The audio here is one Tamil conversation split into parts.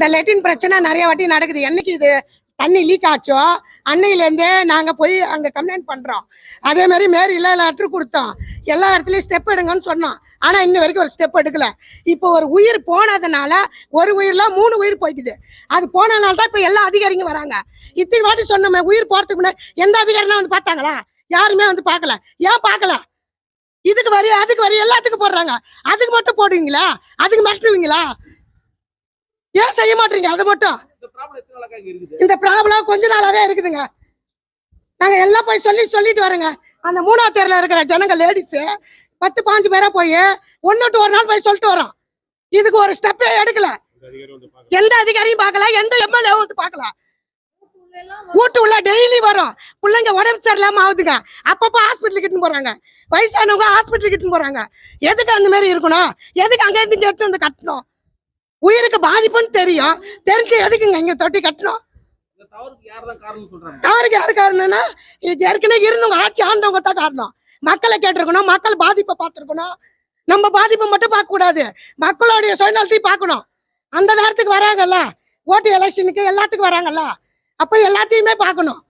இந்த லெட்டின் பிரச்சனை நிறைய வாட்டி நடக்குது. என்னைக்கு இது தண்ணி லீக் ஆச்சோ அன்னையிலேருந்தே நாங்கள் போய் அங்கே கம்ப்ளைண்ட் பண்ணுறோம் அதே மாதிரி மேரியில் லெட்ரு கொடுத்தோம். எல்லா இடத்துலையும் ஸ்டெப் எடுங்கன்னு சொன்னோம். ஆனால் இன்ன வரைக்கும் ஒரு ஸ்டெப் எடுக்கல. இப்போ ஒரு உயிர் போனதுனால ஒரு உயிரில் மூணு உயிர் போய்க்குது. அது போனதுனால தான் இப்போ எல்லா அதிகாரிங்க வராங்க. இத்தனை வாட்டி சொன்னோமே உயிர் போகிறதுக்கு முன்னாடி எந்த அதிகாரிலாம் வந்து பார்த்தாங்களா? யாருமே வந்து பார்க்கல. ஏன் பார்க்கல? இதுக்கு வரி அதுக்கு வரி எல்லாத்துக்கும் போடுறாங்க. அதுக்கு மட்டும் போடுவீங்களா? அதுக்கு மிரட்டுவீங்களா? ஏன் செய்ய மாட்டீங்க? அது மட்டும். இந்த ப்ராப்ளம் கொஞ்ச நாளாவே இருக்குதுங்க. நாங்க எல்லாம் போய் சொல்லி சொல்லிட்டு வரோங்க. அந்த மூணாவது தெருல இருக்கிற ஜனங்க லேடிஸ் பத்து பாஞ்சு பேரா போய் ஒன்னு ஒரு நாள் போய் சொல்லிட்டு வரோம். இதுக்கு ஒரு ஸ்டெப்பே எடுக்கல. எந்த அதிகாரியும் பார்க்கல. எந்த எம்எல்ஏ வந்து பார்க்கல. வீட்டு உள்ள டெய்லி வரும். பிள்ளைங்க உடம்பு சரியில்லாம ஆகுதுங்க. அப்பப்போ ஹாஸ்பிட்டலுக்கு கிட்டு போறாங்க. வயசானவங்க ஹாஸ்பிட்டலுக்கு கிட்டு போறாங்க. எதுக்கு அந்த மாதிரி இருக்கணும்? எதுக்கு அங்க இருந்து வந்து கட்டணும்? உயிருக்கு பாதிப்புன்னு தெரியும் தெரிஞ்சு எதுக்குங்க இங்க தொட்டி கட்டணும் இந்த தவறுக்கு யார் தான் காரணம் சொல்றாங்க யாருக்கு யாரு காரணம்னா இது ஏற்கனவே இருந்தவங்க ஆட்சி ஆண்டவங்க தான் காரணம் மக்களை கேட்டிருக்கணும் மக்கள் பாதிப்பை பார்த்துருக்கணும் நம்ம பாதிப்பை மட்டும் பார்க்க கூடாது மக்களுடைய சுயநலத்தையும் பார்க்கணும் அந்த நேரத்துக்கு வராங்கல்ல ஓட்டு எலெக்ஷனுக்கு எல்லாத்துக்கும் வராங்கல்ல அப்ப எல்லாத்தையுமே பார்க்கணும்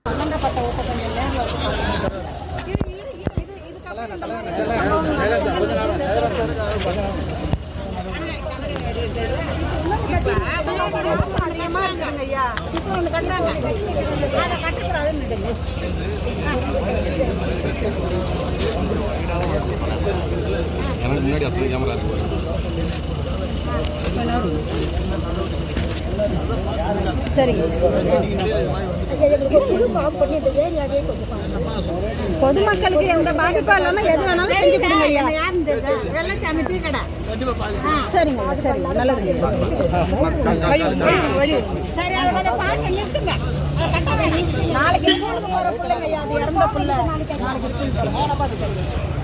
அதிகமா இருக்காங்க ஐயா இப்போ கட்டுறாங்க அதை கட்டக்கூடாதுன்னு எனக்கு முன்னாடி அப்படி கேமரா இருக்கு. சரிங்க. பொதுமக்களுக்கு எந்த பாதிப்பும் இல்லாம எது வேணாலும் செஞ்சு கொடுங்க ஐயா. வெள்ளச்சாமி டீ கடை. சரிங்க சரிங்க. நல்லது. நாளைக்கு ஸ்கூலுக்கு போற பிள்ளைங்க ஐயா அது இறந்த பிள்ளை. நாளைக்கு ஸ்கூலுக்கு போறோம்